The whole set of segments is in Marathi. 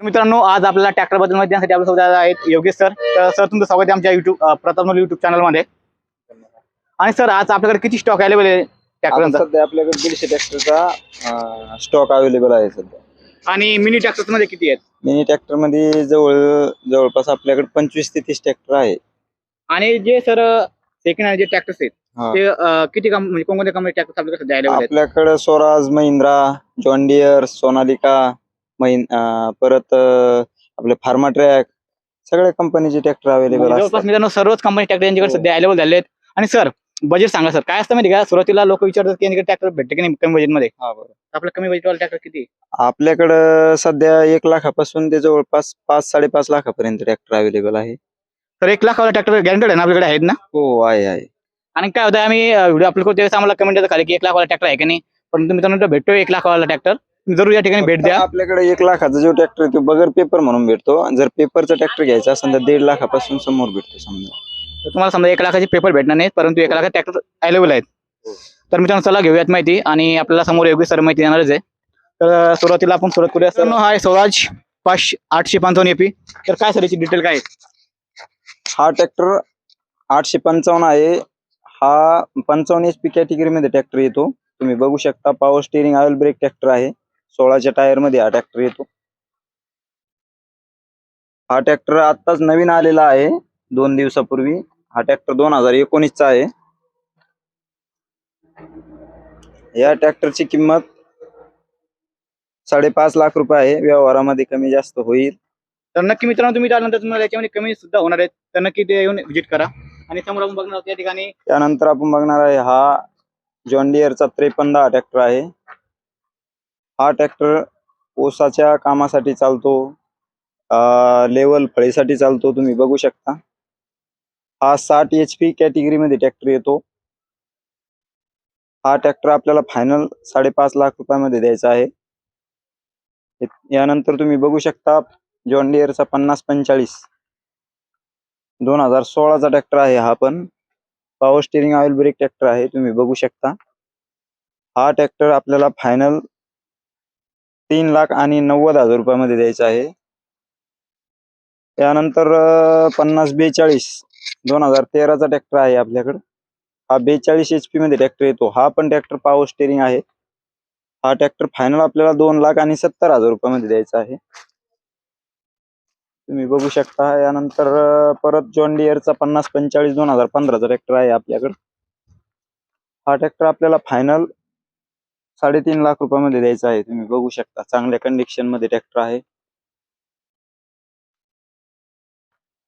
तर मित्रांनो आज आपल्याला ट्रॅक्टरबद्दल माहिती देण्यासाठी आपल्यासोबत आहेत योगेश सर. तर सर तुमचं स्वागत आहे आमच्या युट्यूब प्रताप युट्यूब चॅनलमध्ये आणि सर आज आपल्याकडे किती स्टॉक अवेलेबल आहे आता ट्रॅक्टरचा सध्या आपल्याकडे दीडशे ट्रॅक्टरचा स्टॉक अवेलेबल आहे सध्या. आणि मिनी ट्रॅक्टरमध्ये किती आहेत? मिनी ट्रॅक्टरमध्ये जवळ जवळपास आपल्याकडे पंचवीस ते तीस ट्रॅक्टर आहे. आणि जे सर सेकंड हँड जे ट्रॅक्टर्स आहेत हा. ते अं, किती कम म्हणजे कोणकोणत्या कंपनी ट्रॅक्टर आपल्याकडे सध्या अवेलेबल आहेत? आपल्याकडे स्वराज महिंद्रा जॉन डियर सोनालिका महिन अं, परत आपले फार्मा ट्रॅक सगळ्या कंपनीचे ट्रॅक्टर अवेलेबल जवळपास असतात. मित्रांनो सर्वच कंपनी ट्रॅक्टर यांच्याकडे हो. सध्या अवेलेबल झाले आहेत. आणि सर बजेट सांगा सर काय असतं माहिती का? सुरुवातीला लोक विचारतात की यांच्याकडे ट्रॅक्टर भेटते की नाही कमी बजेटमध्ये हा, बरं. आपलं कमी बजेटवाला ट्रॅक्टर किती? आपल्याकडं सध्या एक लाखापासून ते जवळपास पाच साडेपाच लाखापर्यंत ट्रॅक्टर अवेलेबल आहे. तर एक लाखावाला ट्रॅक्टर गॅरंटेड आहे ना आपल्याकडे आहेत ना? हो आहे आहे. आणि काय होतं आम्ही व्हिडिओ अपलोड करतो त्यावेळेस आम्हाला कमेंट येतं खाली की एक लाखवाला ट्रॅक्टर आहे की नाही? पण तुम्ही मित्रांनो भेटतो एक लाखवाला ट्रॅक्टर जरूर या ठिकाणी भेट द्या. आपल्याकडे एक लाखाचा जो ट्रॅक्टर आहे तो बगर पेपर म्हणून भेटतो. आणि जर पेपरचा ट्रॅक्टर घ्यायचा असेल तर दीड लाखापासून समोर भेटतो समजा. तर तुम्हाला समजा एक लाखाचे पेपर भेटणार नाहीत परंतु एक लाखाचे ट्रॅक्टर अवेलेबल आहेत. हो. तर मित्रांनो चला घेऊयात माहिती आणि आपल्याला समोर योग्य सर माहिती देणारच आहे. तर सुरुवातीला आपण सुरुवात करूया. सर हा आहे स्वराज पाचशे आठशे पंचावन्न एपी तर काय सर याची डिटेल काय आहे? हा ट्रॅक्टर आठशे पंचावन्न आहे. हा पंचावन्न एच पी कॅटेगरी मध्ये ट्रॅक्टर येतो. तुम्ही बघू शकता power steering oil brake tractor आहे. सोळाच्या टायरमध्ये हा ट्रॅक्टर येतो. हा ट्रॅक्टर आत्ताच नवीन आलेला आहे. दोन दिवसापूर्वी. हा ट्रॅक्टर दोन हजार एकोणीसचा आहे. या ट्रॅक्टरची किंमत साडेपाच लाख रुपये आहे. व्यवहारामध्ये कमी जास्त होईल. तर नक्की मित्रांनो तुम्ही त्यानंतर तुम्हाला याच्यामध्ये कमी सुद्धा होणार आहेत. तर नक्की ते येऊन व्हिजिट करा. आणि समोर आपण बघणार आहोत त्या ठिकाणी त्यानंतर आपण बघणार आहे हा जॉन डिअरचा त्रेपन्न दहा ट्रॅक्टर आहे. हा ट्रॅक्टर ऊसाच्या कामासाठी चालतो. लेवल फळीसाठी चालतो. तुम्ही बघू शकता. हा साठ एच पी कॅटेगरीमध्ये ट्रॅक्टर येतो. हा ट्रॅक्टर आपल्याला फायनल साडेपाच लाख रुपयामध्ये द्यायचा आहे. यानंतर तुम्ही बघू शकता जॉन डिअरचा पन्नास पंचेचाळीस दोन हजार सोळाचा ट्रॅक्टर आहे हा पण. Power steering oil brake tractor आहे तुम्ही बघू शकता. हा ट्रॅक्टर आपल्याला फायनल तीन लाख आणि नव्वद हजार रुपयामध्ये द्यायचा आहे. त्यानंतर पन्नास बेचाळीस दोन हजार तेराचा ट्रॅक्टर आहे आपल्याकडं. हा बेचाळीस एच पी मध्ये ट्रॅक्टर येतो. हा पण ट्रॅक्टर पॉवर स्टेरिंग आहे. हा ट्रॅक्टर फायनल आपल्याला दोन लाख आणि सत्तर हजार रुपयामध्ये द्यायचा आहे. तुम्ही बघू शकता यानंतर परत जॉन डिअरचा पन्नास पंचेचाळीस दोन हजार पंधराचा ट्रॅक्टर आहे आपल्याकडं. हा ट्रॅक्टर आपल्याला फायनल साडेतीन लाख रुपयामध्ये द्यायचा आहे. तुम्ही बघू शकता चांगल्या कंडिशनमध्ये ट्रॅक्टर आहे.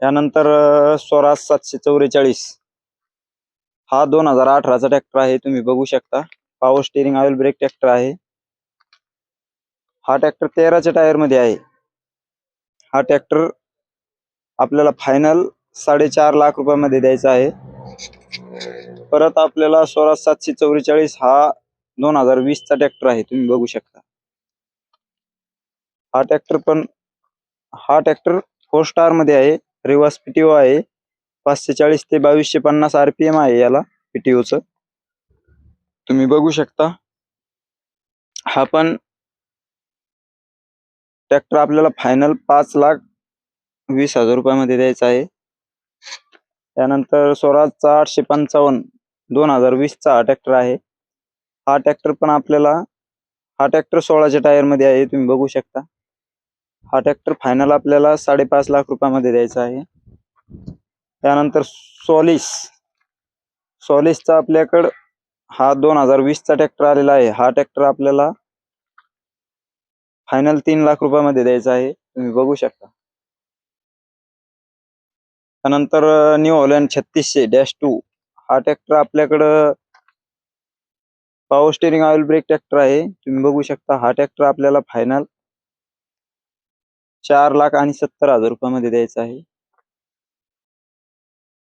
त्यानंतर स्वराज सातशे चौवेचाळीस हा दोन हजार अठराचा ट्रॅक्टर आहे तुम्ही बघू शकता. Power steering oil brake tractor आहे. हा ट्रॅक्टर तेराच्या टायरमध्ये आहे. हा ट्रॅक्टर आपल्याला फायनल साडेचार लाख रुपयामध्ये द्यायचा आहे. परत आपल्याला स्वराज सातशे चौवेचाळीस हा दोन हजार वीसचा ट्रॅक्टर आहे तुम्ही बघू शकता. हा ट्रॅक्टर पण हा ट्रॅक्टर फोर स्टारमध्ये आहे रिवर्स पीटीओ आहे पाचशे चाळीस ते बावीसशे पन्नास आरपीएम आहे याला पीटीओच तुम्ही बघू शकता. हा पण ट्रॅक्टर आपल्याला फायनल पाच लाख वीस हजार रुपयामध्ये द्यायचा आहे. त्यानंतर स्वराजचा आठशे पंचावन्न दोन हजार वीसचा हा ट्रॅक्टर आहे. हा ट्रॅक्टर पण आपल्याला हा ट्रॅक्टर सोळाच्या टायरमध्ये आहे तुम्ही बघू शकता. हा ट्रॅक्टर फायनल आपल्याला साडेपाच लाख रुपयामध्ये द्यायचा आहे. त्यानंतर सॉलिस सॉलिसचा आपल्याकडं हा दोन हजार वीसचा ट्रॅक्टर आलेला आहे. हा ट्रॅक्टर आपल्याला फायनल तीन लाख रुपयामध्ये द्यायचा आहे. तुम्ही बघू शकता. त्यानंतर न्यू हॉलँड छत्तीसशे डॅश टू हा ट्रॅक्टर आपल्याकडं power steering oil brake tractor आहे. तुम्ही बघू शकता हा ट्रॅक्टर आपल्याला फायनल चार लाख आणि सत्तर हजार रुपयामध्ये द्यायचा आहे.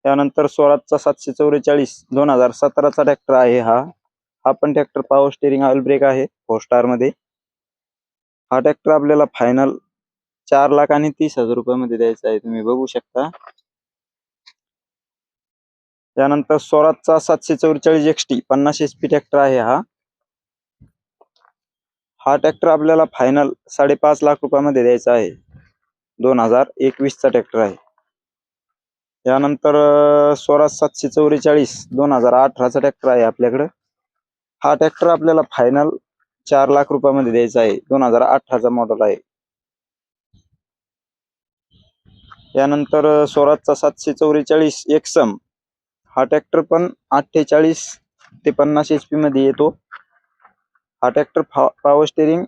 त्यानंतर सोळाचा सातशे चौवेचाळीस दोन हजार सतराचा ट्रॅक्टर आहे हा. हा पण tractor power steering oil brake आहे फोर स्टारमध्ये. हा ट्रॅक्टर आपल्याला फायनल चार लाख आणि तीस हजार रुपयामध्ये द्यायचा आहे. तुम्ही बघू शकता. त्यानंतर स्वराजचा सातशे चौवेचाळीस एक्सटी पन्नास एच पी ट्रॅक्टर आहे हा. हा ट्रॅक्टर आपल्याला फायनल साडेपाच लाख रुपयामध्ये द्यायचा आहे. दोन हजार एकवीसचा ट्रॅक्टर आहे. यानंतर स्वराज सातशे चौवेचाळीस दोन हजार अठराचा ट्रॅक्टर आहे आपल्याकडं. हा ट्रॅक्टर आपल्याला फायनल चार लाख रुपयामध्ये द्यायचा आहे. दोन हजार अठराचा मॉडेल आहे. यानंतर स्वराजचा सातशे चौवेचाळीस एक्सम हा ट्रॅक्टर पण अठ्ठेचाळीस ते पन्नास एच पी मध्ये येतो. हा tractor power steering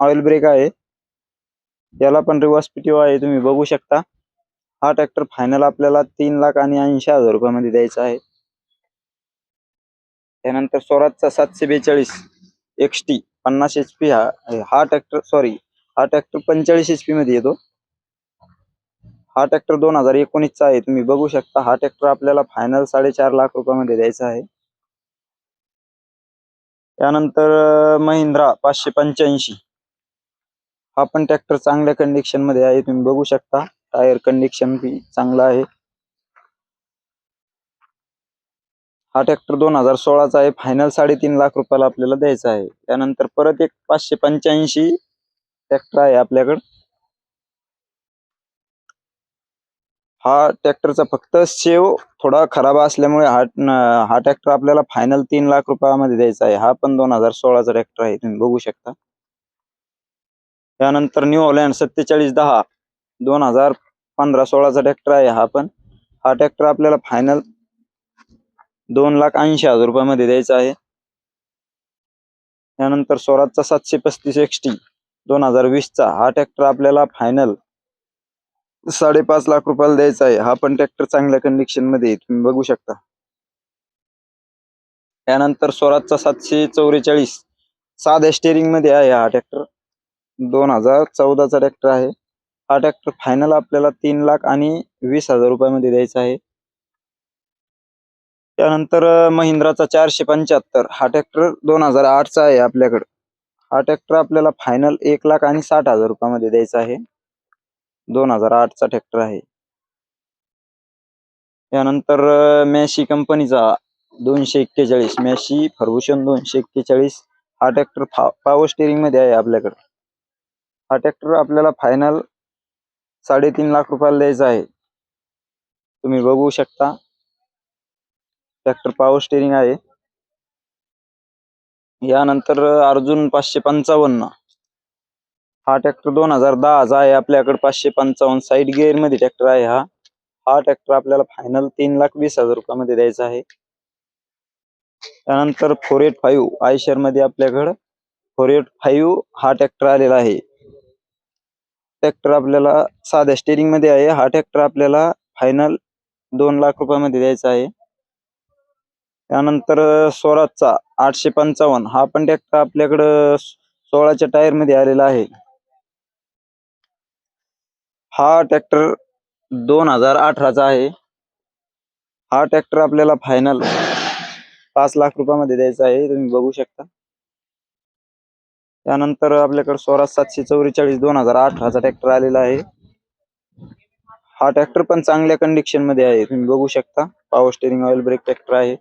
oil brake आहे. याला पण रिवर्स पीटीओ आहे तुम्ही बघू शकता. हा ट्रॅक्टर फायनल आपल्याला तीन लाख आणि ऐंशी हजार रुपयामध्ये द्यायचा आहे. त्यानंतर स्वराजचा सातशे बेचाळीस एक्स टी पन्नास एच पी हा हा ट्रॅक्टर सॉरी हा ट्रॅक्टर पंचेचाळीस एच पी मध्ये येतो. हा ट्रॅक्टर दोन हजार एकोणीसचा आहे. तुम्ही बघू शकता हा ट्रॅक्टर आपल्याला फायनल साडेचार लाख रुपयामध्ये द्यायचा आहे. त्यानंतर महिंद्रा पाचशे पंच्याऐंशी. हा पण ट्रॅक्टर चांगल्या कंडिशनमध्ये आहे. तुम्ही बघू शकता टायर कंडिशन बी चांगला आहे. हा ट्रॅक्टर दोन हजार सोळाचा आहे. फायनल साडेतीन लाख रुपयाला आपल्याला द्यायचा आहे. त्यानंतर परत एक पाचशे पंच्याऐंशी ट्रॅक्टर आहे आपल्याकडं. हा ट्रॅक्टरचा फक्त सेव थोडा खराब असल्यामुळे हा हा ट्रॅक्टर आपल्याला फायनल तीन लाख रुपयामध्ये द्यायचा आहे. हा पण दोन हजार सोळाचा ट्रॅक्टर आहे. तुम्ही बघू शकता. त्यानंतर न्यू हॉलँड सत्तेचाळीस दहा दोन हजार पंधरा सोळाचा ट्रॅक्टर आहे हा पण. हा ट्रॅक्टर आपल्याला फायनल दोन लाख ऐंशी हजार रुपयामध्ये द्यायचा आहे. त्यानंतर स्वराजचा सातशे पस्तीस एक्सटी दोन हजार वीसचा हा ट्रॅक्टर आपल्याला फायनल साडेपाच लाख रुपयाला द्यायचा आहे. हा पण ट्रॅक्टर चांगल्या कंडिशनमध्ये तुम्ही बघू शकता. त्यानंतर स्वराजचा सातशे चौवेचाळीस. साध्या स्टेरिंगमध्ये आहे हा ट्रॅक्टर दोन हजार चौदाचा ट्रॅक्टर आहे. हा ट्रॅक्टर फायनल आपल्याला तीन लाख आणि वीस हजार रुपयामध्ये द्यायचा आहे. त्यानंतर महिंद्राचा चारशे पंच्याहत्तर. हा ट्रॅक्टर दोन हजार आठचा आहे आपल्याकडे. हा ट्रॅक्टर आपल्याला फायनल एक लाख आणि साठ हजार रुपयामध्ये द्यायचा आहे. दोन हजार आठचा ट्रॅक्टर आहे. त्यानंतर मॅशी कंपनीचा दोनशे एक्केचाळीस मॅशी फर्गुशन दोनशे एक्केचाळीस हा ट्रॅक्टर फा स्टेरिंगमध्ये आहे आपल्याकडे. हा ट्रॅक्टर आपल्याला फायनल साडेतीन लाख रुपयाला द्यायचा आहे. तुम्ही बघू शकता ट्रॅक्टर पावर स्टेरिंग आहे. यानंतर अर्जुन पाचशे पंचावन्न हा ट्रॅक्टर दोन हजार दहाचा आहे. आपल्याकडे पाचशे पंचावन्न साईड गिअरमध्ये ट्रॅक्टर आहे हा. हा ट्रॅक्टर आपल्याला फायनल तीन लाख वीस हजार रुपयामध्ये द्यायचा आहे. त्यानंतर फोर एट फाईव्ह आयशरमध्ये आपल्याकडं फोर एट फाईव्ह हा ट्रॅक्टर आलेला आहे. ट्रॅक्टर आपल्याला साध्या स्टेरिंगमध्ये आहे. हा ट्रॅक्टर आपल्याला फायनल दोन लाख रुपयामध्ये द्यायचा आहे. त्यानंतर स्वराजचा आठशे पंचावन्न हा पण ट्रॅक्टर आपल्याकडं सोळाच्या टायरमध्ये आलेला आहे. हा ट्रॅक्टर दोन हजार अठराचा आहे. हा ट्रॅक्टर आपल्याला फायनल पाच लाख रुपयामध्ये द्यायचा आहे. तुम्ही बघू शकता. त्यानंतर आपल्याकडे स्वराज सातशे चौवेचाळीस दोन हजार अठराचा ट्रॅक्टर आलेला आहे. हा ट्रॅक्टर पण चांगल्या कंडिशनमध्ये आहे. तुम्ही बघू शकता. Power steering oil brake tractor आहे.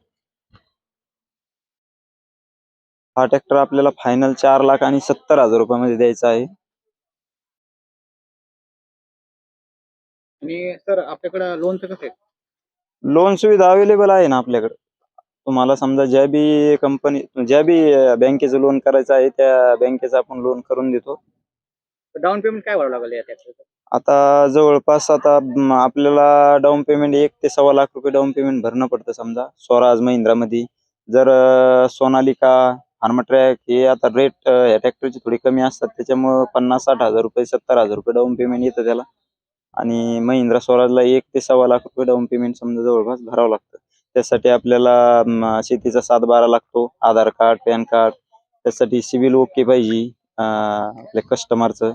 हा ट्रॅक्टर आपल्याला फायनल चार लाख आणि सत्तर हजार रुपयामध्ये द्यायचा आहे. आणि सर आपल्याकडं लोनचं कसं आहे लोन सुविधा अवेलेबल आहे ना आपल्याकडे? तुम्हाला समजा ज्या बी कंपनी ज्या बी बँकेचं लोन करायचं आहे त्या बँकेचं आपण लोन करून देतो. डाऊन पेमेंट काय भरावं लागेल या आता जवळपास आता म, आपल्याला डाऊन पेमेंट एक ते सव्वा लाख रुपये डाऊन पेमेंट भरणं पडतं समजा स्वराज महिंद्रामध्ये. जर अं, सोनालिका हार्माट्रॅक हे आता रेट या ट्रॅक्टरची थोडी कमी असतात त्याच्यामुळं पन्नास साठ हजार रुपये सत्तर हजार रुपये डाऊन पेमेंट येतं त्याला. आणि महिंद्रा स्वराजला एक ते सव्वा लाख रुपये डाऊन पेमेंट समजा जवळपास भरावं लागतं. त्यासाठी आपल्याला शेतीचा सात बारा लागतो. आधार कार्ड पॅन कार्ड त्यासाठी सिबिल ओके पाहिजे आपल्या कस्टमरचं